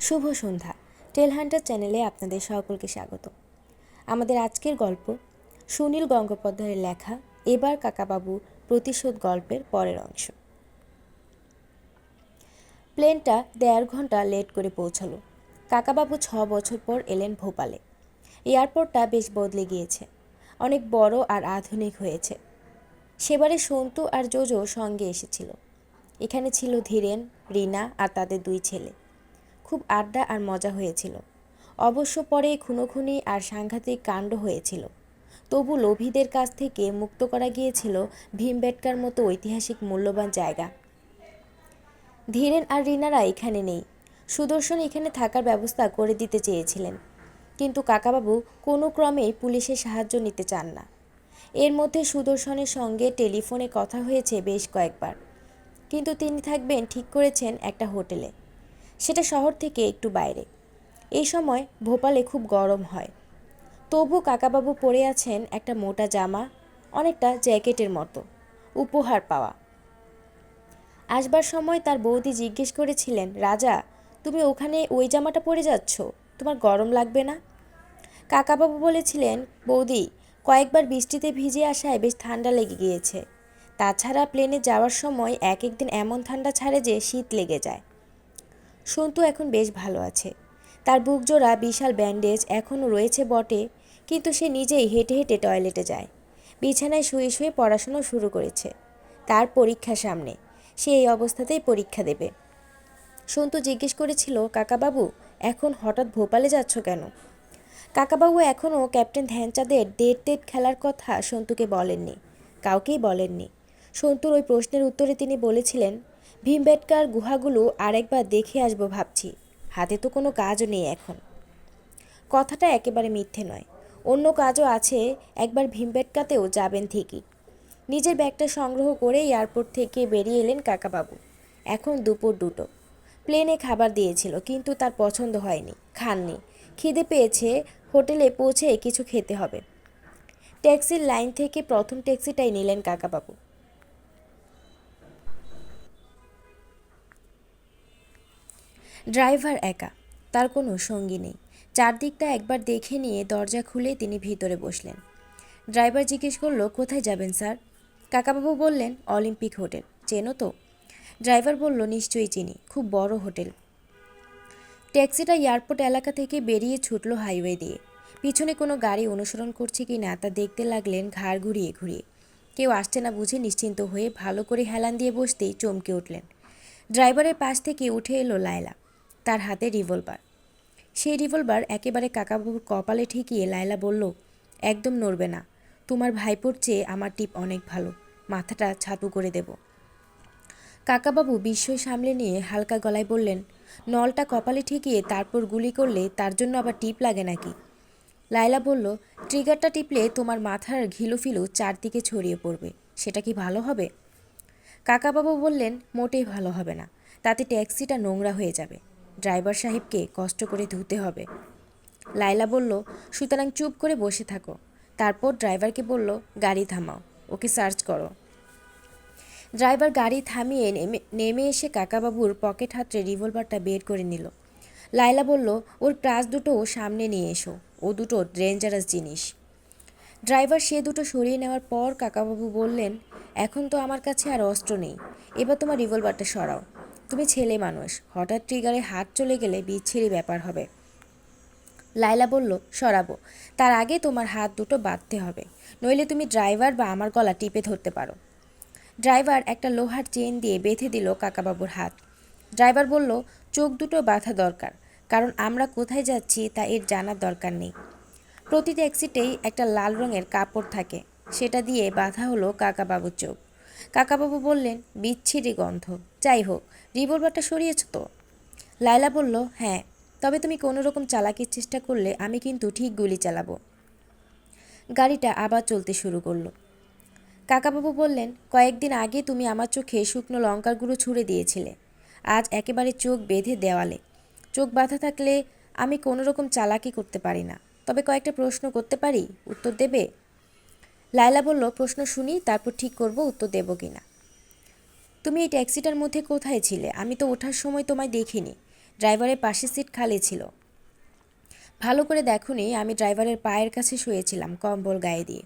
শুভ সন্ধ্যা। টেল Hunter চ্যানেলে আপনাদের সকলকে স্বাগত। আমাদের আজকের গল্প সুনীল গঙ্গোপাধ্যায়ের লেখা এবার কাকাবাবু প্রতিশোধ গল্পের পরের অংশ। প্লেনটা দেড় ঘণ্টা লেট করে পৌঁছালো। কাকাবাবু ছ বছর পর এলেন ভোপালে। এয়ারপোর্টটা বেশ বদলে গিয়েছে। অনেক বড় আর আধুনিক হয়েছে। সেবারে সন্তু আর জোজো সঙ্গে এসেছিল। এখানে ছিল ধীরেন, রিনা আর তাদের দুই ছেলে। খুব আড্ডা আর মজা হয়েছিল। অবশ্য পরে খুনোখুনি আর সাংঘাতিক কাণ্ড হয়েছিল। তবু লোভীদের কাছ থেকে মুক্ত করা গিয়েছিল ভীমবেটকার মতো ঐতিহাসিক মূল্যবান জায়গা। ধীরেন আর রিনারা এখানে নেই। সুদর্শন এখানে থাকার ব্যবস্থা করে দিতে চেয়েছিলেন। কিন্তু কাকাবাবু কোনো ক্রমেই পুলিশের সাহায্য নিতে চান না। এর মধ্যে সুদর্শনের সঙ্গে টেলিফোনে কথা হয়েছে বেশ কয়েকবার। কিন্তু তিনি থাকবেন ঠিক করেছেন একটা হোটেলে। সেটা শহর থেকে একটু বাইরে। এই সময় ভোপালে খুব গরম হয়। তবু কাকাবাবু পরে আছেন একটা মোটা জামা, অনেকটা জ্যাকেটের মতো, উপহার পাওয়া। আসবার সময় তার বৌদি জিজ্ঞেস করেছিলেন, রাজা, তুমি ওখানে ওই জামাটা পরে যাচ্ছ? তোমার গরম লাগবে না? কাকাবাবু বলেছিলেন, বৌদি, কয়েকবার বৃষ্টিতে ভিজে আসায় বেশ ঠান্ডা লেগে গিয়েছে। তাছাড়া প্লেনে যাওয়ার সময় এক একদিন এমন ঠান্ডা ছাড়ে যে শীত লেগে যায়। সন্তু এখন বেশ ভালো আছে। তার বুক জোড়া বিশাল ব্যান্ডেজ এখনও রয়েছে বটে, কিন্তু সে নিজেই হেঁটে হেঁটে টয়লেটে যায়। বিছানায় শুয়ে শুয়ে পড়াশুনো শুরু করেছে। তার পরীক্ষা সামনে। সে এই অবস্থাতেই পরীক্ষা দেবে। সন্তু জিজ্ঞেস করেছিল, কাকাবাবু, এখন হঠাৎ ভোপালে যাচ্ছ কেন? কাকাবাবু এখনও ক্যাপ্টেন ধ্যানচাঁদের ডেট ডেট খেলার কথা সন্তুকে বলেননি, কাউকেই বলেননি। সন্তুর ওই প্রশ্নের উত্তরে তিনি বলেছিলেন ভীমবেটকার গুহাগুলো আরেকবার দেখে আসব ভাবছি। হাতে তো কোনো কাজও নেই এখন। কথাটা একেবারে মিথ্যে নয়। অন্য কাজও আছে, একবার ভীমবেটকাতেও যাবেন ঠিকই। নিজের ব্যাগটা সংগ্রহ করে এয়ারপোর্ট থেকে বেরিয়ে এলেন কাকাবাবু। এখন দুপুর দুটো। প্লেনে খাবার দিয়েছিল, কিন্তু তার পছন্দ হয়নি, খাননি। খিদে পেয়েছে, হোটেলে পৌঁছে কিছু খেতে হবে। ট্যাক্সির লাইন থেকে প্রথম ট্যাক্সিটাই নিলেন কাকাবাবু। ড্রাইভার একা, তার কোনো সঙ্গী নেই। চারদিকটা একবার দেখে নিয়ে দরজা খুলে তিনি ভিতরে বসলেন। ড্রাইভার জিজ্ঞেস করল, কোথায় যাবেন স্যার? কাকাবাবু বললেন, অলিম্পিক হোটেল। চেনো তো? ড্রাইভার বলল, নিশ্চয়ই চিনি, খুব বড় হোটেল। ট্যাক্সিটা এয়ারপোর্ট এলাকা থেকে বেরিয়ে ছুটলো হাইওয়ে দিয়ে। পিছনে কোনো গাড়ি অনুসরণ করছে কি না তা দেখতে লাগলেন ঘাড় ঘুরিয়ে ঘুরিয়ে। কেউ আসছে না বুঝে নিশ্চিন্ত হয়ে ভালো করে হেলান দিয়ে বসতেই চমকে উঠলেন। ড্রাইভারের পাশ থেকে উঠে এলো লায়লা। তার হাতে রিভলভার। সেই রিভলভার একেবারে কাকাবাবুর কপালে ঠেকিয়ে লায়লা বলল, একদম নড়বে না। তোমার ভাইপোর চেয়ে আমার টিপ অনেক ভালো। মাথাটা ছাতু করে দেব। কাকাবাবু বিস্ময় সামলে নিয়ে হালকা গলায় বললেন, নলটা কপালে ঠেকিয়ে তারপর গুলি করলে তার জন্য আবার টিপ লাগে নাকি? লায়লা বলল, ট্রিগারটা টিপলে তোমার মাথার ঘিলুফিলু চারদিকে ছড়িয়ে পড়বে। সেটা কি ভালো হবে? কাকাবাবু বললেন, মোটেই ভালো হবে না। তাতে ট্যাক্সিটা নোংরা হয়ে যাবে। ড্রাইভার সাহেবকে কষ্ট করে ধুতে হবে। লাইলা বলল, সুতরাং চুপ করে বসে থাকো। তারপর ড্রাইভারকে বলল, গাড়ি থামাও, ওকে সার্চ করো। ড্রাইভার গাড়ি থামিয়ে নেমে নেমে এসে কাকাবাবুর পকেট হাতরে রিভলভারটা বের করে নিল। লাইলা বলল, ওর প্রাস দুটো সামনে নিয়ে এসো, ও দুটো ডেঞ্জারাস জিনিস। ড্রাইভার সে দুটো সরিয়ে নেওয়ার পর কাকাবাবু বললেন, এখন তো আমার কাছে আর অস্ত্র নেই, এবার তোমার রিভলভারটা সরাও। তুমি ছেলে মানুষ, হঠাৎ ট্রিগারে হাত চলে গেলে বিচ্ছিরি ব্যাপার হবে। লাইলা বলল, সরাবো, তার আগে তোমার হাত দুটো বাঁধতে হবে, নইলে তুমি ড্রাইভার বা আমার গলা টিপে ধরতে পারো। ড্রাইভার একটা লোহার চেন দিয়ে বেঁধে দিল কাকাবাবুর হাত। ড্রাইভার বলল, চোখ দুটো বাঁধা দরকার, কারণ আমরা কোথায় যাচ্ছি তা এর জানার দরকার নেই। প্রতি ট্যাক্সিতেই একটা লাল রঙের কাপড় থাকে, সেটা দিয়ে বাঁধা হলো কাকাবাবুর চোখ। কাকাবাবু বললেন, বিচ্ছিরি গন্ধ, যাই হোক রিভলভারটা সরিয়েছ তো? লায়লা বলল হ্যাঁ তবে তুমি কোনো রকম চালাকির চেষ্টা করলে আমি কিন্তু ঠিক গুলি চালাবো। গাড়িটা আবার চলতে শুরু করল। কাকাবাবু বললেন, কয়েকদিন আগে তুমি আমার চোখে শুকনো লঙ্কার গুঁড়ো ছুঁড়ে দিয়েছিলে। আজ একেবারে চোখ বেঁধে দেওয়ালে। চোখ বাঁধা থাকলে আমি কোনো রকম চালাকি করতে পারি না। তবে কয়েকটা প্রশ্ন করতে পারি? উত্তর দেবে? লায়লা বলল, প্রশ্ন শুনি, তারপর ঠিক করব, উত্তর দেব কি না তুমি এই ট্যাক্সিটার মধ্যে কোথায় ছিলে? আমি তো ওঠার সময় তোমায় দেখিনি। ড্রাইভারের পাশের সিট খালি ছিল। ভালো করে দেখুনি, আমি ড্রাইভারের পায়ের কাছে শুয়েছিলাম কম্বল গায়ে দিয়ে।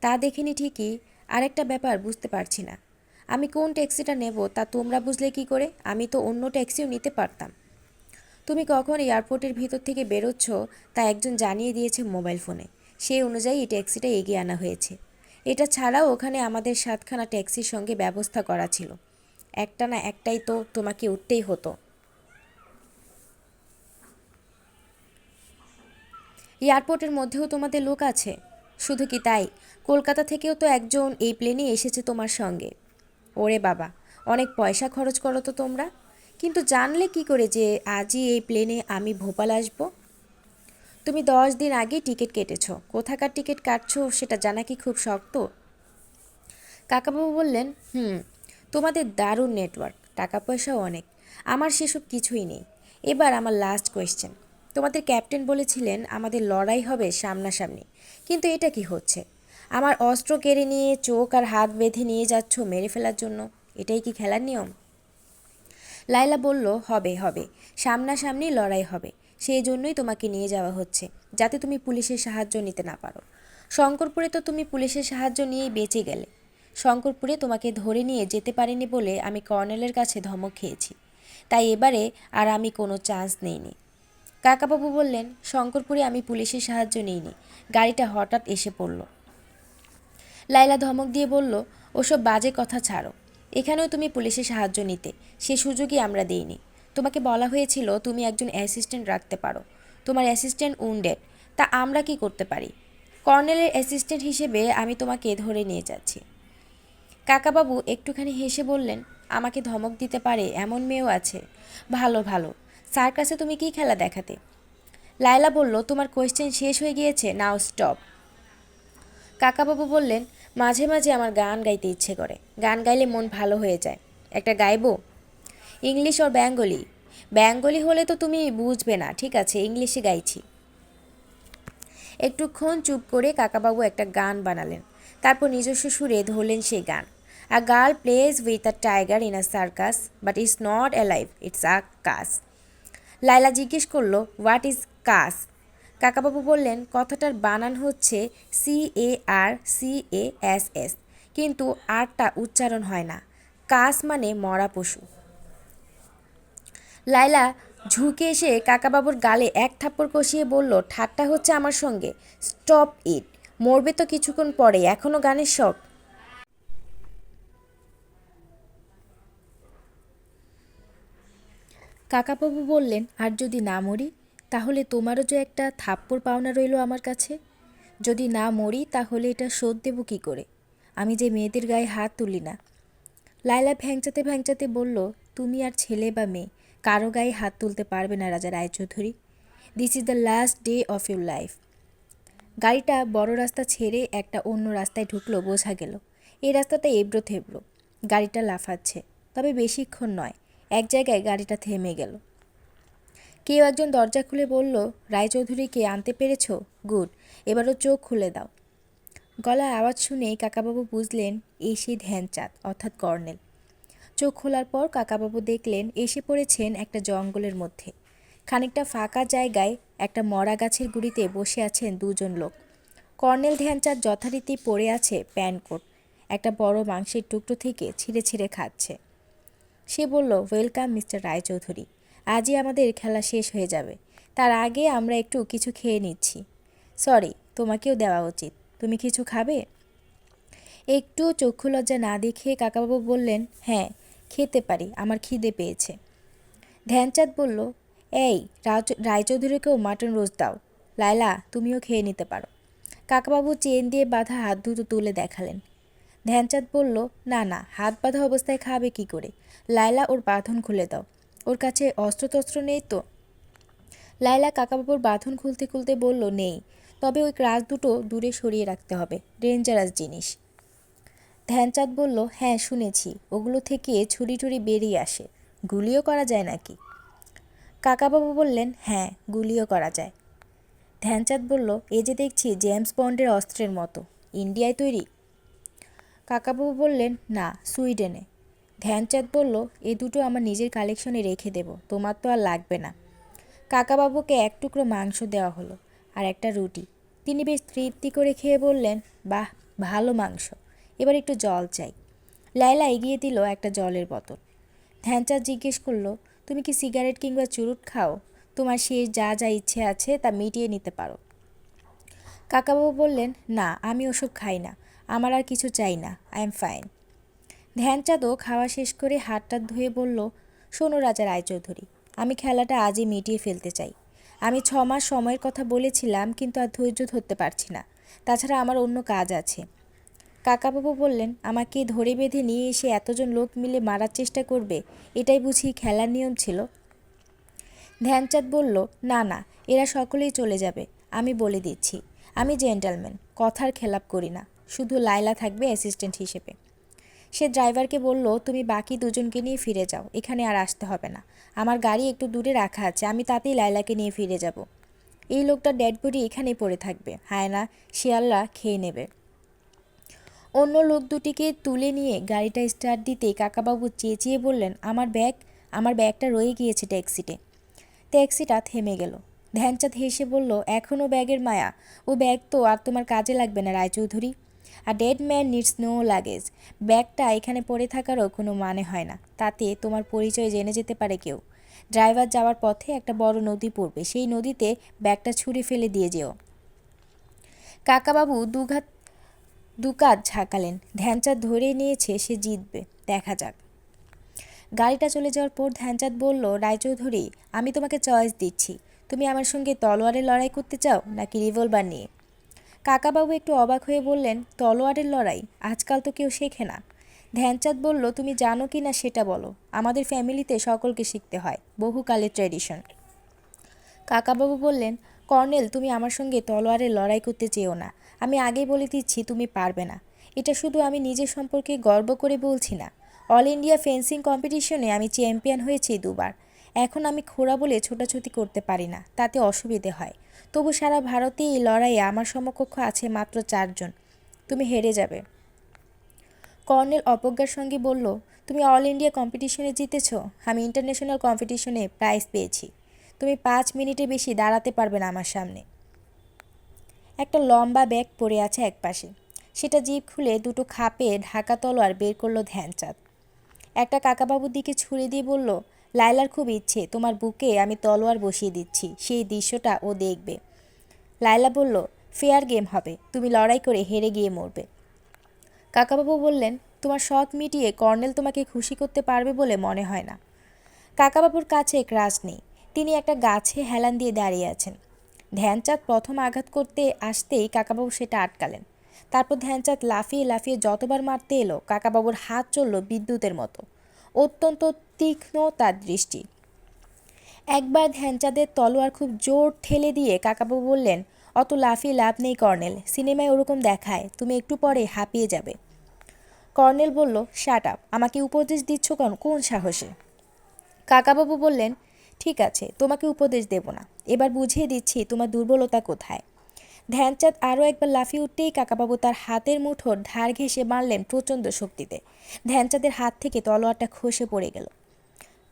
তা দেখিনি ঠিকই। আরেকটা ব্যাপার বুঝতে পারছি না। আমি কোন ট্যাক্সিটা নেব তা তোমরা বুঝলে কি করে? আমি তো অন্য ট্যাক্সিও নিতে পারতাম। তুমি কখন এয়ারপোর্টের ভিতর থেকে বেরোচ্ছ তা একজন জানিয়ে দিয়েছে মোবাইল ফোনে। সেই অনুযায়ী এই ট্যাক্সিটা এগিয়ে আনা হয়েছে। এটা ছাড়াও ওখানে আমাদের সাতখানা ট্যাক্সির সঙ্গে ব্যবস্থা করা ছিল। একটা না একটাই তো তোমাকে উঠতেই হতো। এয়ারপোর্টের মধ্যেও তোমাদের লোক আছে? শুধু কি তাই? কলকাতা থেকেও তো একজন এই প্লেনে এসেছে তোমার সঙ্গে। ওরে বাবা, অনেক পয়সা খরচ করো তো তোমরা। কিন্তু জানলে কি করে যে আজই এই প্লেনে আমি ভোপাল আসব? তুমি দশ দিন আগে টিকিট কেটেছ। কোথাকার টিকিট কাটছো সেটা জানা কি খুব শক্ত? কাকাবাবু বললেন, হুম, তোমাদের দারুণ নেটওয়ার্ক টাকা পয়সাও অনেক। আমার সেসব কিছুই নেই। এবার আমার লাস্ট কোয়েশ্চেন তোমাদের ক্যাপ্টেন বলেছিলেন আমাদের লড়াই হবে সামনাসামনি, কিন্তু এটা কি হচ্ছে? আমার অস্ত্র কেড়ে নিয়ে চোখ আর হাত বেঁধে নিয়ে যাচ্ছ মেরে ফেলার জন্য? এটাই কি খেলার নিয়ম? লাইলা বলল, হবে হবে। সামনাসামনি লড়াই হবে। সেই জন্যই তোমাকে নিয়ে যাওয়া হচ্ছে, যাতে তুমি পুলিশের সাহায্য নিতে না পারো। শঙ্করপুরে তো তুমি পুলিশের সাহায্য নিয়েই বেঁচে গেলে। শঙ্করপুরে তোমাকে ধরে নিয়ে যেতে পারিনি বলে আমি কর্নেলের কাছে ধমক খেয়েছি। তাই এবারে আর আমি কোনো চান্স নেইনি। কাকাবাবু বললেন, শঙ্করপুরে আমি পুলিশের সাহায্য নিইনি। গাড়িটা হঠাৎ এসে পড়ল। লাইলা ধমক দিয়ে বলল, ওসব বাজে কথা ছাড়ো। এখানেও তুমি পুলিশের সাহায্য নিতে। সে সুযোগই আমরা দিইনি। তোমাকে বলা হয়েছিল তুমি একজন অ্যাসিস্ট্যান্ট রাখতে পারো। তোমার অ্যাসিস্ট্যান্ট উন্ডেড তা আমরা কি করতে পারি? কর্নেলের অ্যাসিস্ট্যান্ট হিসেবে আমি তোমাকে ধরে নিয়ে যাচ্ছি। কাকাবাবু একটুখানি হেসে বললেন, আমাকে ধমক দিতে পারে এমন মেয়েও আছে। ভালো ভালো। সার্কাসে তুমি কি খেলা দেখাতে? লায়লা বলল, তোমার কোয়েশ্চেন শেষ হয়ে গিয়েছে, নাও স্টপ কাকাবাবু বললেন, মাঝে মাঝে আমার গান গাইতে ইচ্ছে করে। গান গাইলে মন ভালো হয়ে যায়। একটা গাইবো? ইংলিশ ওর বেঙ্গলি। বেঙ্গলি হলে তো তুমি বুঝবে না, ঠিক আছে? ইংলিশে গাইছি। একটুক্ষণ চুপ করে কাকাবাবু একটা গান বানালেন। তারপর নিজস্ব সুরে ধরলেন সেই গান। A girl plays with a tiger in a circus but is not a life it's a curse Laila জিজ্ঞেস করল হোয়াট ইজ কাস কাকাবাবু বললেন, কথাটার বানান হচ্ছে C A R C A S S কিন্তু আরটা উচ্চারণ হয় না। কাস মানে মরা পশু। লাইলা ঝুঁকে এসে কাকাবাবুর গালে এক থাপ্পড় কষিয়ে বলল, ঠাট্টা হচ্ছে আমার সঙ্গে। Stop it. মরবে তো কিছুক্ষণ পরে এখনও গানের শখ। কাকাবাবু বললেন, আর যদি না মরি, তাহলে তোমারও যে একটা থাপ্পড় পাওনা রইল আমার কাছে। যদি না মরি, তাহলে এটা শোধ দেবো কী করে? আমি যে মেয়েদের গায়ে হাত তুলি না। লায়লা ভ্যাংচাতে ভ্যাংচাতে বলল, তুমি আর ছেলে বা মেয়ে কারও গায়ে হাত তুলতে পারবে না Raja Roychowdhury. This is the last day of your life গাড়িটা বড় রাস্তা ছেড়ে একটা অন্য রাস্তায় ঢুকলো, বোঝা গেল। এই রাস্তাটা এবড়ো থেবড়ো। গাড়িটা লাফাচ্ছে, তবে বেশিক্ষণ নয়, এক জায়গায় গাড়িটা থেমে গেল। কেউ একজন দরজা খুলে বলল রায়চৌধুরীকে আনতে পেরেছ? গুড, এবারও চোখ খুলে দাও। গলার আওয়াজ শুনেই কাকাবাবু বুঝলেন এই সেই ধ্যানচাঁদ, অর্থাৎ কর্নেল। চোখ খোলার পর কাকাবাবু দেখলেন এসে পড়েছেন একটা জঙ্গলের মধ্যে। খানিকটা ফাঁকা জায়গায় একটা মরা গাছের গুড়িতে বসে আছেন দুজন লোক। কর্নেল ধ্যানচাঁদ যথারীতি পড়ে আছে প্যান্টকোট একটা বড় মাংসের টুকরো থেকে ছিঁড়ে ছিঁড়ে খাচ্ছে। সে বলল, ওয়েলকাম, মিস্টার রায়চৌধুরী, আজই আমাদের খেলা শেষ হয়ে যাবে। তার আগে আমরা একটু কিছু খেয়ে নিচ্ছি। সরি, তোমাকেও দেওয়া উচিত। তুমি কিছু খাবে? একটু চক্ষু লজ্জা না দেখে কাকাবাবু বললেন হ্যাঁ খেতে পারি, আমার খিদে পেয়েছে। ধ্যানচাঁদ বলল, এই রায়চৌধুরীকেও মাটন রোজ দাও। লায়লা, তুমিও খেয়ে নিতে পারো। কাকাবাবু চেন দিয়ে বাঁধা হাত দুটো তুলে দেখালেন। ধ্যানচাঁদ বলল, না না, হাত বাঁধা অবস্থায় খাবে কি করে? লায়লা, ওর বাঁধন খুলে দাও। ওর কাছে অস্ত্রতস্ত্র নেই তো? লায়লা কাকাবাবুর বাঁধন খুলতে খুলতে বলল, নেই। তবে ওই ক্রাস দুটো দূরে সরিয়ে রাখতে হবে। ডেঞ্জারাস জিনিস। ধ্যানচাঁদ বলল হ্যাঁ শুনেছি। ওগুলো থেকে ছুরি টুরি বেরিয়ে আসে। গুলিও করা যায় নাকি? কাকাবাবু বললেন হ্যাঁ গুলিও করা যায়। ধ্যানচাঁদ বলল, এ যে দেখছি, জেমস বন্ডের অস্ত্রের মতো। ইন্ডিয়ায় তৈরি? কাকাবাবু বললেন, না, সুইডেনে। ধ্যানচাঁদ বলল, এ দুটো আমার নিজের কালেকশনে রেখে দেব, তোমার তো আর লাগবে না। কাকাবাবুকে এক টুকরো মাংস দেওয়া হলো আর একটা রুটি। তিনি বেশ তৃপ্তি করে খেয়ে বললেন, বাহ, ভালো মাংস। এবার একটু জল চাই। লাইলা এগিয়ে দিল একটা জলের বোতল। ধ্যানচাঁদ জিজ্ঞেস করল, তুমি কি সিগারেট কিংবা চুরুট খাও? তোমার সে যা যা ইচ্ছে আছে তা মিটিয়ে নিতে পারো। কাকাবাবু বললেন, না, আমি ওসব খাই না। আমার আর কিছু চাই না। I am fine. ধ্যানচাঁদও খাওয়া শেষ করে হাতটা ধুয়ে বলল, শোনো রাজা রায়চৌধুরী, আমি খেলাটা আজই মিটিয়ে ফেলতে চাই। আমি ছ মাস সময়ের কথা বলেছিলাম, কিন্তু আর ধৈর্য ধরতে পারছি না। তাছাড়া আমার অন্য কাজ আছে। কাকাবাবু বললেন, আমাকে ধরে বেঁধে নিয়ে এসে এতজন লোক মিলে মারার চেষ্টা করবে, এটাই বুঝি খেলার নিয়ম ছিল? ধ্যানচাঁদ বলল, না না, এরা সকলেই চলে যাবে, আমি বলে দিচ্ছি। আমি জেন্টালম্যান, কথার খেলাপ করি না, শুধু লাইলা থাকবে অ্যাসিস্ট্যান্ট হিসেবে। সে ড্রাইভারকে বলল, তুমি বাকি দুজনকে নিয়ে ফিরে যাও, এখানে আর আসতে হবে না। আমার গাড়ি একটু দূরে রাখা আছে, আমি তাতেই লাইলাকে নিয়ে ফিরে যাব। এই লোকটা ডেড বডি এখানেই পড়ে থাকবে, হায়না, শিয়ালরা খেয়ে নেবে। অন্য লোক দুটিকে তুলে নিয়ে গাড়িটা স্টার্ট দিতে কাকাবাবু চেঁচিয়ে বললেন, আমার ব্যাগ, আমার ব্যাগটা রয়ে গিয়েছে ট্যাক্সিতে। ট্যাক্সিটা থেমে গেল। ধ্যানচাঁদ হেসে বলল এখনও ব্যাগের মায়া। ও ব্যাগ তো আর তোমার কাজে লাগবে না, রায়চৌধুরী। আর dead man needs no luggage. ব্যাগটা এখানে পড়ে থাকারও কোনো মানে হয় না। তাতে তোমার পরিচয় জেনে যেতে পারে কেউ। ড্রাইভার যাওয়ার পথে একটা বড় নদী পড়বে। সেই নদীতে ব্যাগটা ছুঁড়ে ফেলে দিয়ে যেও। কাকাবাবু দুঘাত দুকাত ঝাঁকালেন। ধ্যানচাঁদ ধরে নিয়েছে সে জিতবে। দেখা যাক। গাড়িটা চলে যাওয়ার পর ধ্যানচাঁদ বলল, রায়চৌধুরী, আমি তোমাকে চয়েস দিচ্ছি। তুমি আমার সঙ্গে তলোয়ারের লড়াই করতে চাও নাকি রিভলভার নিয়ে? কাকাবাবু একটু অবাক হয়ে বললেন, তলোয়ারের লড়াই? আজকাল তো কেউ শেখে না। ধ্যানচাঁদ বলল, তুমি জানো কি না সেটা বলো। আমাদের ফ্যামিলিতে সকলকে শিখতে হয়, বহুকালের ট্র্যাডিশন কাকাবাবু বললেন, কর্নেল, তুমি আমার সঙ্গে তলোয়ারের লড়াই করতে চেও না। আমি আগেই বলে দিচ্ছি, তুমি পারবে না। এটা শুধু আমি নিজের সম্পর্কে গর্ব করে বলছি না। অল ইন্ডিয়া ফেন্সিং কম্পিটিশনে আমি চ্যাম্পিয়ন হয়েছি দুবার। এখন আমি খোড়া বলে ছোটাছুটি করতে পারি না, তাতে অসুবিধে হয়। তবু সারা ভারতে এই লড়াইয়ে আমার সমকক্ষ আছে মাত্র চারজন। তুমি হেরে যাবে। কর্নেল অপজ্ঞার সঙ্গে বলল, তুমি অল ইন্ডিয়া কম্পিটিশনে জিতেছ? আমি ইন্টারন্যাশনাল কম্পিটিশনে প্রাইজ পেয়েছি। তুমি পাঁচ মিনিটে বেশি দাঁড়াতে পারবে না আমার সামনে। একটা লম্বা ব্যাগ পড়ে আছে একপাশে। সেটা জিপ খুলে দুটো খাপে ঢাকা তলোয়ার বের করল ধ্যানচাঁদ একটা কাকাবাবুর দিকে ছুঁড়ে দিয়ে বলল লাইলার খুব ইচ্ছে, তোমার বুকে আমি তলোয়ার বসিয়ে দিচ্ছি, সেই দৃশ্যটা ও দেখবে। লাইলা বলল, ফেয়ার গেম হবে, তুমি লড়াই করে হেরে গিয়ে মরবে। কাকাবাবু বললেন, তোমার শখ মিটিয়ে কর্নেল তোমাকে খুশি করতে পারবে বলে মনে হয় না। কাকাবাবুর কাছে ক্রাশ নেই, তিনি একটা গাছে হেলান দিয়ে দাঁড়িয়ে আছেন। ধ্যানচাঁদ প্রথম আঘাত করতে আসতেই কাকাবাবু সেটা আটকালেন। তারপর ধ্যানচাঁদ লাফিয়ে লাফিয়ে যতবার মারতে এলো, কাকাবাবুর হাত চলল বিদ্যুতের মতো। অত্যন্ত তীক্ষ্ণ তার দৃষ্টি। একবার ধ্যানচাঁদের তলোয়ার খুব জোর ঠেলে দিয়ে কাকাবাবু বললেন, অত লাফিয়ে লাভ নেই কর্নেল, সিনেমায় ওরকম দেখায়, তুমি একটু পরে হাঁপিয়ে যাবে। কর্নেল বলল, শাট আপ, আমাকে উপদেশ দিচ্ছ কোন কোন সাহসে? কাকাবাবু বললেন ঠিক আছে, তোমাকে উপদেশ দেব না। এবার বুঝিয়ে দিচ্ছি তোমার দুর্বলতা কোথায়। ধ্যানচাঁদ আরও একবার লাফিয়ে উঠতেই কাকাবাবু তার হাতের মুঠোর ধার ঘেঁষে মারলেন প্রচণ্ড শক্তিতে। ধ্যানচাঁদের হাত থেকে তলোয়ারটা খসে পড়ে গেল।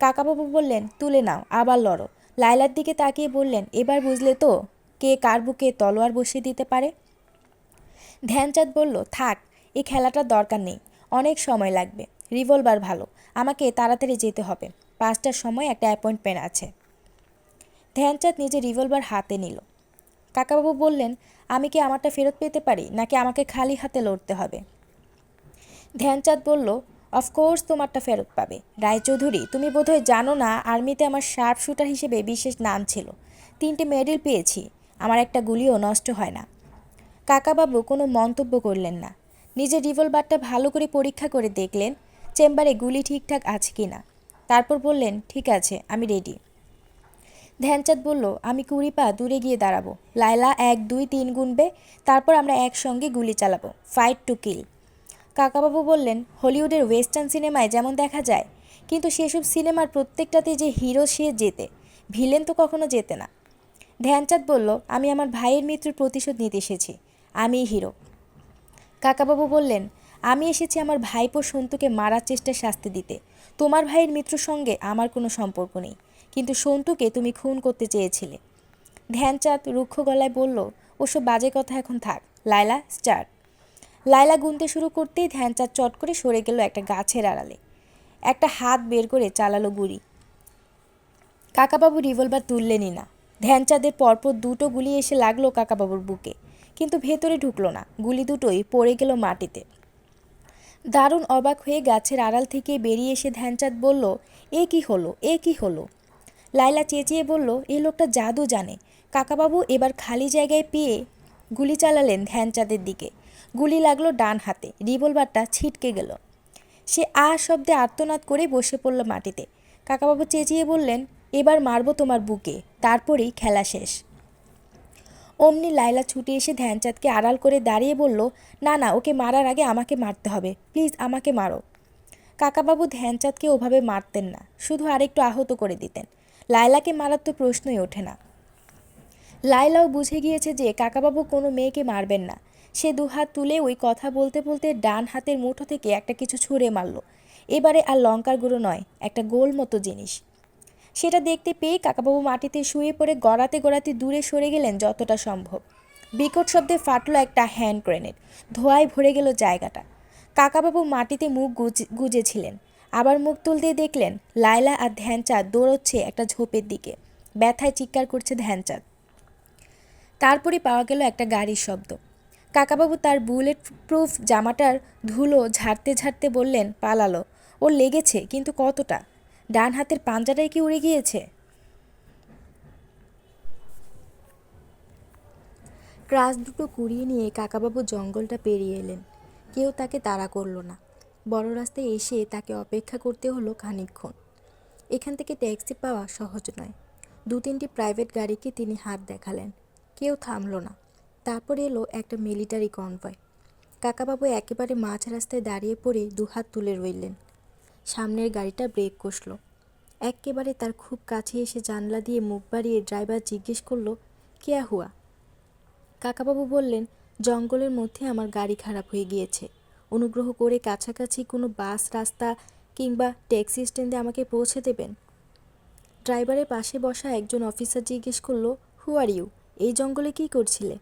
কাকাবাবু বললেন, তুলে নাও, আবার লড়ো। লাইলার দিকে তাকিয়ে বললেন, এবার বুঝলে তো কে কার বুকে তলোয়ার বসিয়ে দিতে পারে? ধ্যানচাঁদ বলল, থাক এই খেলাটার দরকার নেই, অনেক সময় লাগবে। রিভলভার ভালো, আমাকে তাড়াতাড়ি যেতে হবে। পাঁচটার সময় একটা অ্যাপয়েন্টমেন্ট আছে। ধ্যানচাঁদ নিজে রিভলভার হাতে নিল। কাকাবাবু বললেন, আমি কি আমারটা ফেরত পেতে পারি, নাকি আমাকে খালি হাতে লড়তে হবে? ধ্যানচাঁদ বলল অফকোর্স তোমারটা ফেরত পাবে। রায়চৌধুরী, তুমি বোধহয় জানো না, আর্মিতে আমার শার্প শুটার হিসেবে বিশেষ নাম ছিল। তিনটে মেডেল পেয়েছি, আমার একটা গুলিও নষ্ট হয় না। কাকাবাবু কোনো মন্তব্য করলেন না। নিজের রিভলভারটা ভালো করে পরীক্ষা করে দেখলেন, চেম্বারে গুলি ঠিকঠাক আছে কি না তারপর বললেন, ঠিক আছে, আমি রেডি ধ্যানচাঁদ বলল, আমি কুড়ি পা দূরে গিয়ে দাঁড়াবো। লায়লা এক, দুই, তিন গুনবে, তারপর আমরা একসঙ্গে গুলি চালাবো। ফাইট টু কিল কাকাবাবু বললেন, হলিউডের ওয়েস্টার্ন সিনেমায় যেমন দেখা যায়, কিন্তু সেসব সিনেমার প্রত্যেকটাতে যে হিরো, সে যেতে ভিলেন তো কখনো যেতে না। ধ্যানচাঁদ বলল, আমি আমার ভাইয়ের মৃত্যুর প্রতিশোধ নিতে এসেছি। আমিই হিরো। কাকাবাবু বললেন, আমি এসেছি আমার ভাইপো সন্তুকে মারার চেষ্টায় শাস্তি দিতে। তোমার ভাইয়ের মৃত্যুর সঙ্গে আমার কোনো সম্পর্ক নেই। কিন্তু সন্তুকে তুমি খুন করতে চেয়েছিলে। ধ্যানচাঁদ রুক্ষ গলায় বলল, ওসব বাজে কথা এখন থাক, লায়লা স্টার্ট লায়লা গুনতে শুরু করতেই ধ্যানচাঁদ চট করে সরে গেল একটা গাছের আড়ালে। একটা হাত বের করে চালালো গুড়ি কাকাবাবু রিভলভার তুললেনই না। ধ্যানচাঁদের পরপর দুটো গুলি এসে লাগল কাকাবাবুর বুকে। কিন্তু ভেতরে ঢুকলো না। গুলি দুটোই পড়ে গেল মাটিতে। দারুণ অবাক হয়ে গাছের আড়াল থেকে বেরিয়ে এসে ধ্যানচাঁদ বলল, এ কি হলো? এ কি হলো? লাইলা চেঁচিয়ে বলল এই লোকটা জাদু জানে। কাকাবাবু এবার খালি জায়গায় পেয়ে গুলি চালালেন ধ্যানচাঁদের দিকে। গুলি লাগল ডান হাতে। রিভলভারটা ছিটকে গেল। সে আ শব্দে আর্তনাদ করে বসে পড়ল মাটিতে। কাকাবাবু চেঁচিয়ে বললেন, এবার মারবো তোমার বুকে। তারপরেই খেলা শেষ। অমনি লাইলা ছুটে এসে ধ্যানচাঁদকে আড়াল করে দাঁড়িয়ে বলল, না না, ওকে মারার আগে আমাকে মারতে হবে। প্লিজ, আমাকে মারো। কাকাবাবু ধ্যানচাঁদকে ওভাবে মারতেন না, শুধু আরেকটু আহত করে দিতেন। লায়লাকে মারার তো প্রশ্নই ওঠে না। লায়লাও বুঝে গিয়েছে যে কাকাবাবু কোনো মেয়েকে মারবেন না। সে দুহাত তুলে ওই কথা বলতে বলতে ডান হাতের মুঠো থেকে একটা কিছু ছুঁড়ে মারল। এবারে আর লঙ্কার গুঁড়ো নয়, একটা গোল মতো জিনিস। সেটা দেখতে পেয়ে কাকাবাবু মাটিতে শুয়ে পড়ে গড়াতে গড়াতে দূরে সরে গেলেন যতটা সম্ভব। বিকট শব্দে ফাটলো একটা হ্যান্ড গ্রেনেড। ধোঁয়ায় ভরে গেল জায়গাটা। কাকাবাবু মাটিতে মুখ গুজ, গুজেছিলেন। আবার মুখ তুলতে দেখলেন লায়লা আর ধ্যানচাঁদ দৌড়চ্ছে একটা ঝোপের দিকে। ব্যথায় চিৎকার করছে ধ্যানচাঁদ। তারপরে পাওয়া গেল একটা গাড়ির শব্দ। কাকাবাবু তার বুলেট প্রুফ জামাটার ধুলো ঝাড়তে ঝাড়তে বললেন, পালালো। ওর লেগেছে, কিন্তু কতটা? ডান হাতের পাঞ্জাটাই কি উড়ে গিয়েছে? ক্রাস দুটো কুড়িয়ে নিয়ে কাকাবাবু জঙ্গলটা পেরিয়ে এলেন। কেউ তাকে তাড়া করল না। বড় রাস্তায় এসে তাকে অপেক্ষা করতে হলো খানিকক্ষণ। এখান থেকে ট্যাক্সি পাওয়া সহজ নয়। দু তিনটি প্রাইভেট গাড়িকে তিনি হাত দেখালেন। কেউ থামলো না। তারপর এলো একটা মিলিটারি কনভয়। কাকাবাবু একেবারে মাঝ রাস্তায় দাঁড়িয়ে পড়ে দুহাত তুলে রইলেন। সামনের গাড়িটা ব্রেক কষল। একেবারে তার খুব কাছে এসে জানলা দিয়ে মুখ বাড়িয়ে ড্রাইভার জিজ্ঞেস করল, কেয়া হুয়া? কাকাবাবু বললেন, জঙ্গলের মধ্যে আমার গাড়ি খারাপ হয়ে গিয়েছে। অনুগ্রহ করে কাছাকাছি কোনো বাস, রাস্তা কিংবা ট্যাক্সি স্ট্যান্ডে আমাকে পৌঁছে দেবেন। ড্রাইভারের পাশে বসা একজন অফিসার জিজ্ঞেস করল, হু আর ইউ? এই জঙ্গলে কী করছিলে?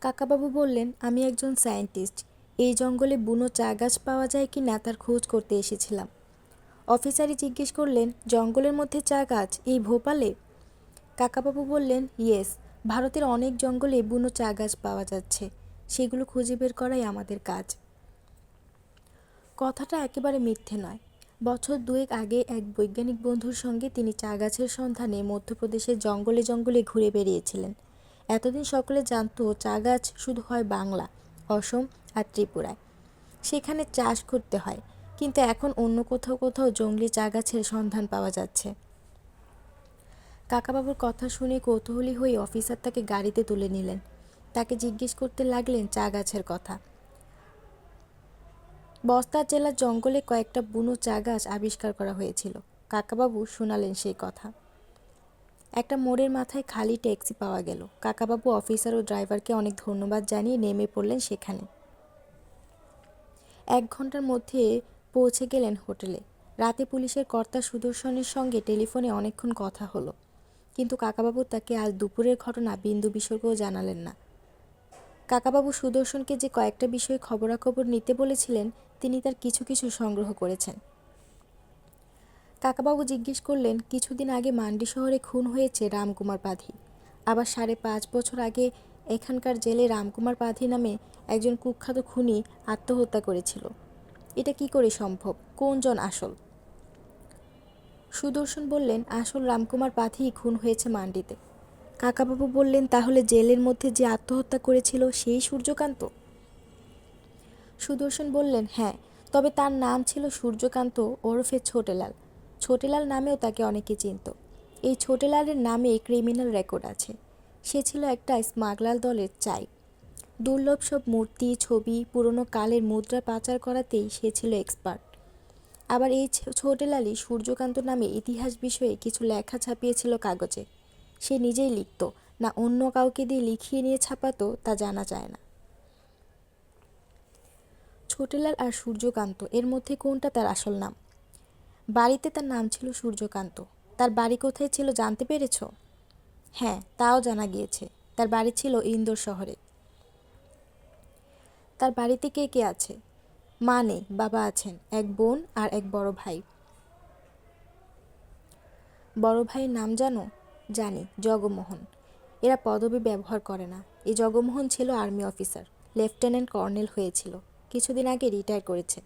কাকাবাবু বললেন, আমি একজন সায়েন্টিস্ট। এই জঙ্গলে বুনো চা গাছ পাওয়া যায় কি না তার খোঁজ করতে এসেছিলাম। অফিসারই জিজ্ঞেস করলেন, জঙ্গলের মধ্যে চা গাছ, এই ভোপালে? কাকাবাবু বললেন, ইয়েস, ভারতের অনেক জঙ্গলে বুনো চা গাছ পাওয়া যাচ্ছে। সেগুলো খুঁজে বের করাই আমাদের কাজ। কথাটা একেবারে মিথ্যে নয়। বছর দুয়েক আগে এক বৈজ্ঞানিক বন্ধুর সঙ্গে তিনি চা গাছের সন্ধানে মধ্যপ্রদেশের জঙ্গলে জঙ্গলে ঘুরে বেরিয়েছিলেন এতদিন সকলে জানত, চা গাছ শুধু হয় বাংলা, অসম আর ত্রিপুরায়। সেখানে চাষ করতে হয়। কিন্তু এখন অন্য কোথাও কোথাও জঙ্গলি চা গাছের সন্ধান পাওয়া যাচ্ছে। কাকাবাবুর কথা শুনে কৌতূহলী হয়ে অফিসার তাকে গাড়িতে তুলে নিলেন। তাকে জিজ্ঞেস করতে লাগলেন চা গাছের কথা। বস্তার জেলার জঙ্গলে কয়েকটা বুনো চা গাছ আবিষ্কার করা হয়েছিল। কাকাবাবু শোনালেন সেই কথা। একটা মোড়ের মাথায় খালি ট্যাক্সি পাওয়া গেল। কাকাবাবু অফিসার ও ড্রাইভারকে অনেক ধন্যবাদ জানিয়ে নেমে পড়লেন সেখানে। এক ঘণ্টার মধ্যে পৌঁছে গেলেন হোটেলে। রাতে পুলিশের কর্তা সুদর্শনের সঙ্গে টেলিফোনে অনেকক্ষণ কথা হলো। কিন্তু কাকাবাবু তাকে আজ দুপুরের ঘটনা বিন্দু বিসর্গও জানালেন না। কাকাবাবু সুদর্শনকে যে কয়েকটা বিষয়ে খবরাখবর নিতে বলেছিলেন, তিনি তার কিছু কিছু সংগ্রহ করেছেন। কাকাবাবু জিজ্ঞেস করলেন, কিছুদিন আগে মান্ডি শহরে খুন হয়েছে রামকুমার পাধি আবার সাড়ে পাঁচ বছর আগে এখানকার জেলে রামকুমার পাধি নামে একজন কুখ্যাত খুনি আত্মহত্যা করেছিল। এটা কি করে সম্ভব? কোনজন আসল? সুদর্শন বললেন, আসল রামকুমার পাথিই খুন হয়েছে মান্ডিতে। কাকাবাবু বললেন, তাহলে জেলের মধ্যে যে আত্মহত্যা করেছিল সেই সূর্যকান্ত? সুদর্শন বললেন হ্যাঁ তবে তার নাম ছিল সূর্যকান্ত ওরফে ছোটেলাল। ছোটেলাল নামেও তাকে অনেকে চিনত। এই ছোটেলালের নামে ক্রিমিনাল রেকর্ড আছে। সে ছিল একটা স্মাগলার দলের চাই। দুর্লভ সব মূর্তি, ছবি, পুরনো কালের মুদ্রা পাচার করাতেই সে ছিল এক্সপার্ট আবার এই ছোটেলালই সূর্যকান্ত নামে ইতিহাস বিষয়ে কিছু লেখা ছাপিয়েছিল কাগজে। সে নিজেই লিখত, না অন্য কাউকে দিয়ে লিখিয়ে নিয়ে ছাপাতো তা জানা যায় না। ছোটেলাল আর সূর্যকান্ত, এর মধ্যে কোনটা তার আসল নাম? বাড়িতে তার নাম ছিল সূর্যকান্ত। তার বাড়ি কোথায় ছিল জানতে পেরেছ? হ্যাঁ তাও জানা গিয়েছে। তার বাড়ি ছিল ইন্দোর শহরে। তার বাড়িতে কে কে আছে? মা নেই, বাবা আছেন, এক বোন আর এক বড় ভাই। বড় ভাইয়ের নাম জানো? জানি, জগমোহন। এরা পদবি ব্যবহার করে না। এই জগমোহন ছিল আর্মি অফিসার, লেফটেন্যান্ট কর্নেল হয়েছিল। কিছুদিন আগে রিটায়ার করেছে।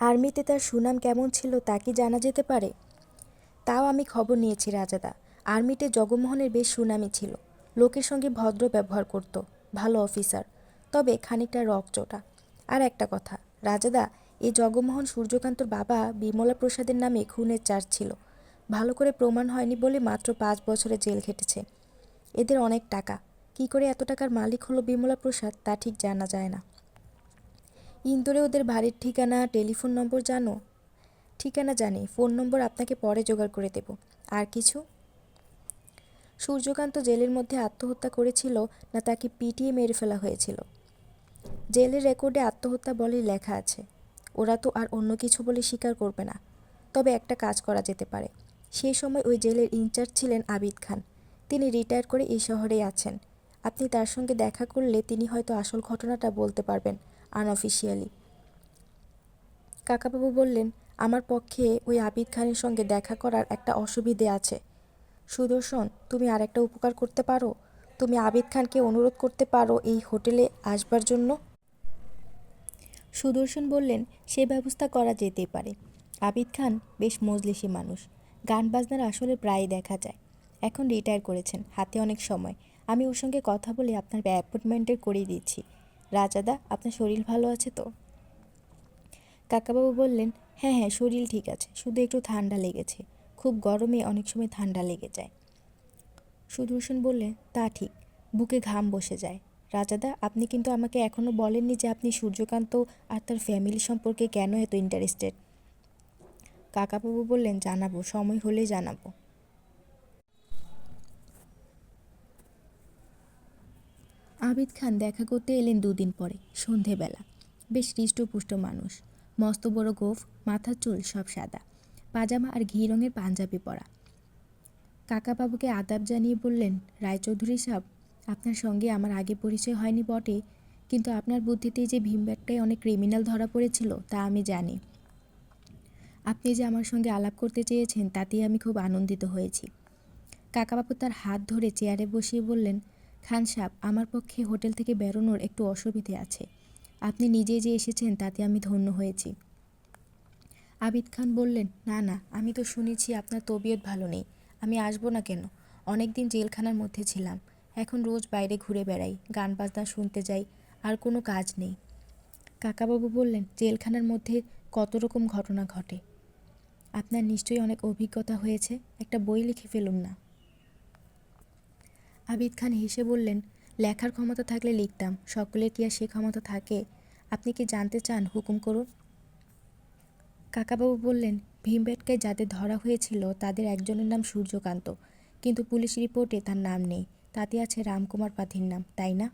আর্মিতে তার সুনাম কেমন ছিল তা কি জানা যেতে পারে? তাও আমি খবর নিয়েছি, রাজাদা। আর্মিতে জগমোহনের বেশ সুনামি ছিল। লোকের সঙ্গে ভদ্র ব্যবহার করত, ভালো অফিসার। তবে খানিকটা রকচোটা। আর একটা কথা, রাজাদা এই জগমোহন সূর্যকান্তর বাবা বিমলা প্রসাদের নামে খুনের চার্জ ছিল। ভালো করে প্রমাণ হয়নি বলে মাত্র পাঁচ বছরে জেল খেটেছে। এদের অনেক টাকা। কি করে এত টাকার মালিক হলো বিমলা প্রসাদ তা ঠিক জানা যায় না। ইন্দোরে ওদের বাড়ির ঠিকানা, টেলিফোন নম্বর জানো? ঠিকানা জানি, ফোন নম্বর আপনাকে পরে জোগাড় করে দেব। আর কিছু? সূর্যকান্ত জেলের মধ্যে আত্মহত্যা করেছিল না তাকে পিটিয়ে মেরে ফেলা হয়েছিল। জেলের রেকর্ডে আত্মহত্যা বলে লেখা আছে। ওরা তো আর অন্য কিছু বলে স্বীকার করবে না। তবে একটা কাজ করা যেতে পারে। সেই সময় ওই জেলের ইনচার্জ ছিলেন আবিদ খান। তিনি রিটায়ার করে এই শহরেই আছেন। আপনি তার সঙ্গে দেখা করলে তিনি হয়তো আসল ঘটনাটা বলতে পারবেন আনঅফিসিয়ালি। কাকাবাবু বললেন, আমার পক্ষে ওই আবিদ খানের সঙ্গে দেখা করার একটা অসুবিধে আছে। সুদর্শন, তুমি আর একটা উপকার করতে পারো। তুমি আবিদ খানকে অনুরোধ করতে পারো এই হোটেলে আসবার জন্য? সুদর্শন বললেন, সে ব্যবস্থা করা যেতেই পারে। আবিদ খান বেশ মজলিসি মানুষ। গান বাজনার আসলে প্রায়ই দেখা যায়। এখন রিটায়ার করেছেন, হাতে অনেক সময়। আমি ওর সঙ্গে কথা বলে আপনার অ্যাপয়েন্টমেন্টের করিয়ে দিচ্ছি। রাজাদা, আপনার শরীর ভালো আছে তো? কাকাবাবু বললেন হ্যাঁ হ্যাঁ শরীর ঠিক আছে, শুধু একটু ঠান্ডা লেগেছে। খুব গরমে অনেক সময় ঠান্ডা লেগে যায়। সুদর্শন বললেন তা ঠিক, বুকে ঘাম বসে যায়। রাজাদা, আপনি কিন্তু আমাকে এখনও বলেননি যে আপনি সূর্যকান্ত আর তার ফ্যামিলি সম্পর্কে কেন এত ইন্টারেস্টেড কাকাবাবু বললেন, জানাব, সময় হলেই জানাব। আবিদ খান দেখা করতে এলেন দুদিন পরে, সন্ধেবেলা। বেশ হৃষ্টপুষ্ট মানুষ। মস্ত বড় গোফ, মাথার চুল সব সাদা। পাজামা আর ঘি রঙের পাঞ্জাবি পরা। কাকাবাবুকে আদাব জানিয়ে বললেন, রায়চৌধুরী সাহেব, আপনার সঙ্গে আমার আগে পরিচয় হয়নি বটে, কিন্তু আপনার বুদ্ধিতে যে ভীমব্যাগটায় অনেক ক্রিমিনাল ধরা পড়েছিল, তা আমি জানি। আপনি যে আমার সঙ্গে আলাপ করতে চেয়েছেন, তাতেই আমি খুব আনন্দিত হয়েছি। কাকাবাবু তার হাত ধরে চেয়ারে বসিয়ে বললেন, খান সাহেব, আমার পক্ষে হোটেল থেকে বেরোনোর একটু অসুবিধে আছে। আপনি নিজে যে এসেছেন, তাতে আমি ধন্য হয়েছি। আবিদ খান বললেন, না না, আমি তো শুনেছি আপনার তবিয়ত ভালো নেই। আমি আসব না কেন? অনেক দিন জেলখানার মধ্যে ছিলাম। এখন রোজ বাইরে ঘুরে বেড়াই, গান বাজনা শুনতে যাই, আর কোনো কাজ নেই। কাকাবাবু বললেন, জেলখানার মধ্যে কত রকম ঘটনা ঘটে। আপনার নিশ্চয়ই অনেক অভিজ্ঞতা হয়েছে, একটা বই লিখে ফেলুন না। আবিদ খান হেসে বললেন, লেখার ক্ষমতা থাকলে লিখতাম, সকলের কি আর সে ক্ষমতা থাকে? আপনি কি জানতে চান হুকুম করুন? কাকাবাবু বললেন ভীমবেটকে যাদের ধরা হয়েছিল, তাদের একজনের নাম সূর্যকান্ত। কিন্তু পুলিশ রিপোর্টে তার নাম নেই। তাতে আছে রামকুমার পাধির নাম, তাই না?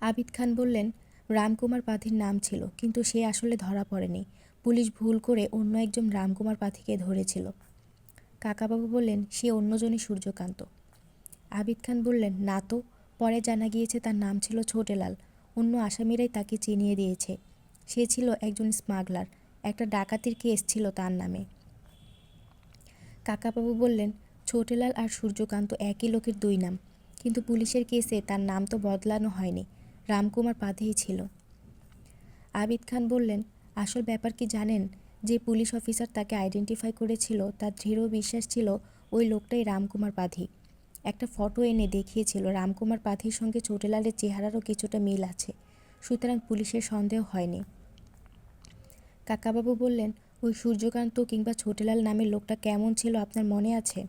আবিদ খান বললেন, রামকুমার পাধির নাম ছিল, কিন্তু সে আসলে ধরা পড়েনি। পুলিশ ভুল করে অন্য একজন রামকুমার পাধিকে ধরেছিল। কাকাবাবু বললেন, সে অন্যজনই সূর্যকান্ত। আবিদ খান বললেন, না তো, পরে জানা গিয়েছে তার নাম ছিল ছোটেলাল। অন্য আসামিরাই তাকে চিনিয়ে দিয়েছে। সে ছিল একজন স্মাগলার। একটা ডাকাতির কেস ছিল তার নামে। কাকাবাবু বললেন ছোটেলাল আর সূর্যকান্ত একই লোকের দুই নাম। কিন্তু পুলিশের কেসে তার নাম তো বদলানো হয়নি। রামকুমার পাধেই ছিল। আবিদ খান বললেন, আসল ব্যাপার কি জানেন? যে পুলিশ অফিসার তাকে আইডেন্টিফাই করেছিল, তার দৃঢ় বিশ্বাস ছিল ওই লোকটাই রামকুমার পাধি একটা ফটো এনে দেখিয়েছিল, রামকুমার পাধির সঙ্গে ছোটেলালের চেহারারও কিছুটা মিল আছে। সুতরাং পুলিশের সন্দেহ হয়নি। কাকাবাবু বললেন, ওই সূর্যকান্ত কিংবা ছোটেলাল নামের লোকটা কেমন ছিল আপনার মনে আছে?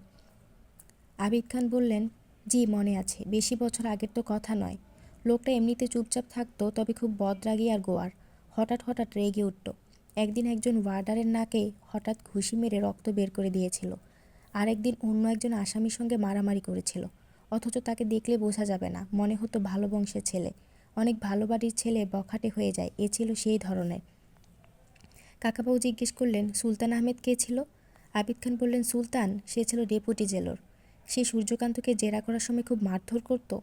আবিদ খান বললেন, জি, মনে আছে। বেশি বছর আগের তো কথা নয়। লোকটা এমনিতে চুপচাপ থাকতো, তবে খুব বদরাগী আর গোয়ার। হঠাৎ হঠাৎ রেগে উঠত। একদিন একজন ওয়ার্ডারের নাকে হঠাৎ ঘুষি মেরে রক্ত বের করে দিয়েছিল। আরেকদিন অন্য একজন আসামির সঙ্গে মারামারি করেছিল। অথচ তাকে দেখলে বোঝা যাবে না, মনে হতো ভালো বংশের ছেলে। অনেক ভালো বাড়ির ছেলে বখাটে হয়ে যায়, এ ছিল সেই ধরনের। কাকাবাবু জিজ্ঞেস করলেন, সুলতান আহমেদ কে ছিল? আবিদ খান বললেন, সুলতান, সে ছিল ডেপুটি জেলর। সে সূর্যকান্তকে জেরা করার সময় খুব মারধর করত।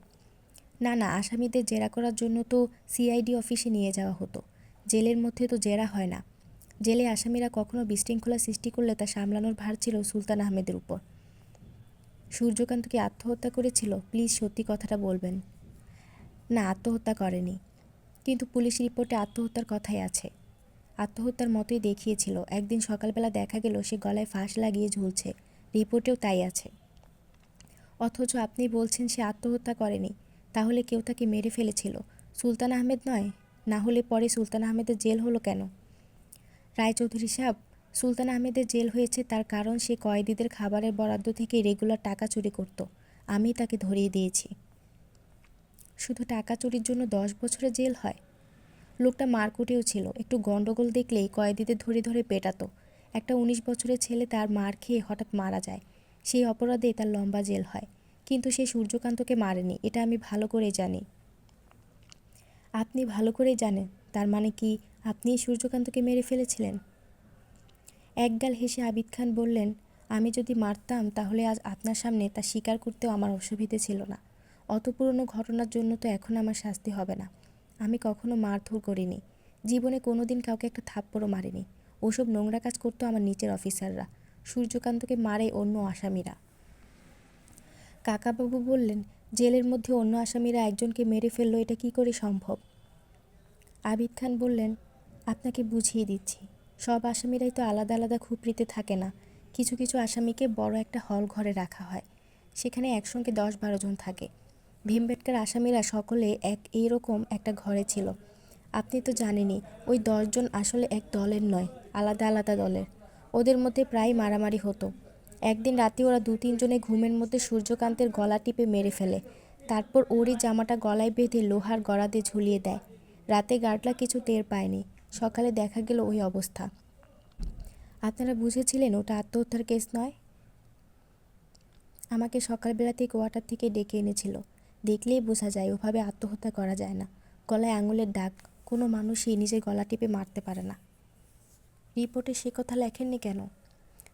না না, আসামিদের জেরা করার জন্য তো সিআইডি অফিসে নিয়ে যাওয়া হতো। জেলের মধ্যে তো জেরা হয় না। জেলে আসামিরা কখনো বিশৃঙ্খলা সৃষ্টি করলে তা সামলানোর ভার ছিল সুলতান আহমেদের উপর। সূর্যকান্ত কি আত্মহত্যা করেছিল? প্লিজ সত্যি কথাটা বলবেন। না, আত্মহত্যা করেনি। কিন্তু পুলিশ রিপোর্টে আত্মহত্যার কথাই আছে। আত্মহত্যার মতোই দেখিয়েছিল। একদিন সকালবেলা দেখা গেল, সে গলায় ফাঁস লাগিয়ে ঝুলছে। রিপোর্টেও তাই আছে। অথচ আপনি বলছেন সে আত্মহত্যা করেনি। তাহলে কেউ তাকে মেরে ফেলেছিল। সুলতান আহমেদ নয়? না হলে পরে সুলতান আহমেদের জেল হলো কেন? রায়চৌধুরী সাহেব, সুলতান আহমেদের জেল হয়েছে তার কারণ সে কয়েদিদের খাবারের বরাদ্দ থেকে রেগুলার টাকা চুরি করত। আমি তাকে ধরিয়ে দিয়েছি। শুধু টাকা চুরির জন্য দশ বছরের জেল হয়? লোকটা মারকুটেও ছিল। একটু গন্ডগোল দেখলেই কয়েদিদের ধরে ধরে পেটাতো। একটা উনিশ বছরের ছেলে তার মার খেয়ে হঠাৎ মারা যায়। সেই অপরাধে তার লম্বা জেল হয়। কিন্তু সে সূর্যকান্তকে মারেনি, এটা আমি ভালো করে জানি। আপনি ভালো করেই জানেন, তার মানে কি আপনিই সূর্যকান্তকে মেরে ফেলেছিলেন? একগাল হেসে আবিদ খান বললেন, আমি যদি মারতাম, তাহলে আজ আপনার সামনে তা স্বীকার করতেও আমার অসুবিধে ছিল না। অত পুরনো ঘটনার জন্য তো এখন আমার শাস্তি হবে না। আমি কখনো মারধর করিনি। জীবনে কোনো দিন কাউকে একটা থাপ্পড়ও মারিনি। ওসব নোংরা কাজ করতো আমার নিচের অফিসাররা। সূর্যকান্তকে মারে অন্য আসামিরা। কাকাবাবু বললেন, জেলের মধ্যে অন্য আসামিরা একজনকে মেরে ফেলল, এটা কি করে সম্ভব? আবিদ খান বললেন, আপনাকে বুঝিয়ে দিচ্ছি। সব আসামিরাই তো আলাদা আলাদা খুপড়িতে থাকে না। কিছু কিছু আসামিকে বড় একটা হল ঘরে রাখা হয়। সেখানে একসঙ্গে দশ বারো জন থাকে। ভীমবেটকার আসামিরা সকলে এক এইরকম একটা ঘরে ছিল। আপনি তো জানেনই, ওই দশজন আসলে এক দলের নয়, আলাদা আলাদা দলের। ওদের মধ্যে প্রায় মারামারি হতো। একদিন রাতে ওরা দু তিনজনে ঘুমের মধ্যে সূর্যকান্তের গলা টিপে মেরে ফেলে। তারপর ওরই জামাটা গলায় বেঁধে লোহার গড়াতে ঝুলিয়ে দেয়। রাতে গার্ডলা কিছু টের পায়নি। সকালে দেখা গেল ওই অবস্থা। আপনারা বুঝেছিলেন ওটা আত্মহত্যার কেস নয়? আমাকে সকালবেলাতেই কোয়াটার থেকে ডেকে এনেছিল। দেখলেই বোঝা যায়, ওভাবে আত্মহত্যা করা যায় না। গলায় আঙুলের দাগ, কোনো মানুষই নিজের গলা টিপে মারতে পারে না। রিপোর্টে সে কথা লেখেননি কেন?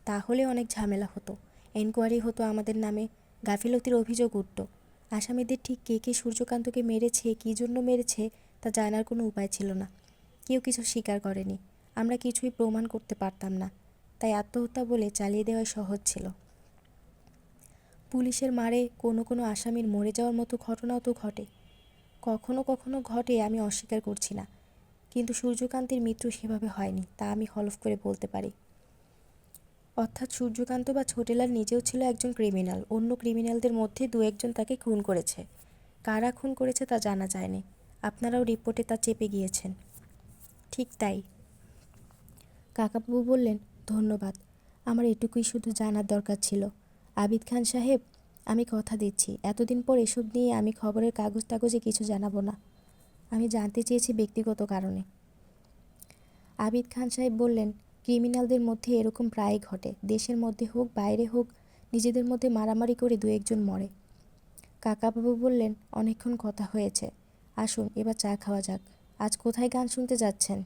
তাহলে অনেক ঝামেলা হতো। এনকোয়ারি হতো আমাদের নামে, গাফিলতির অভিযোগ উঠত। আসামিদের ঠিক কে কে সূর্যকান্তকে মেরেছে, কী জন্য মেরেছে, তা জানার কোনো উপায় ছিল না। কেউ কিছু স্বীকার করেনি। আমরা কিছুই প্রমাণ করতে পারতাম না। তাই আত্মহত্যা বলে চালিয়ে দেওয়াই সহজ ছিল। পুলিশের মারে কোনো কোনো আসামির মরে যাওয়ার মতো ঘটনাও তো ঘটে। কখনো কখনো ঘটে আমি অস্বীকার করছি না। কিন্তু সূর্যকান্তের মৃত্যু সেভাবে হয়নি, তা আমি হলফ করে বলতে পারি। অর্থাৎ সূর্যকান্ত বা ছোটেলাল নিজেও ছিল একজন ক্রিমিনাল, অন্য ক্রিমিনালদের মধ্যে দু একজন তাকে খুন করেছে। কারা খুন করেছে তা জানা যায়নি। আপনারাও রিপোর্টে তা চেপে গিয়েছেন। ঠিক তাই। কাকাবাবু বললেন, ধন্যবাদ। আমার এটুকুই শুধু জানার দরকার ছিল। আবিদ খান সাহেব, আমি কথা দিচ্ছি। এতদিন পর এসব নিয়ে আমি খবরের কাগজ টাগজে কিছু জানাব না। আমি জানতে চেয়েছি ব্যক্তিগত কারণে। আবিদ খান সাহেব বললেন, ক্রিমিনালদের মধ্যে এরকম প্রায়ই ঘটে। দেশের মধ্যে হোক, বাইরে হোক, নিজেদের মধ্যে মারামারি করে দু একজন মরে। কাকাবাবু বললেন, অনেকক্ষণ কথা হয়েছে। আসুন, এবার চা খাওয়া যাক। আজ কোথায় গান শুনতে যাচ্ছেন?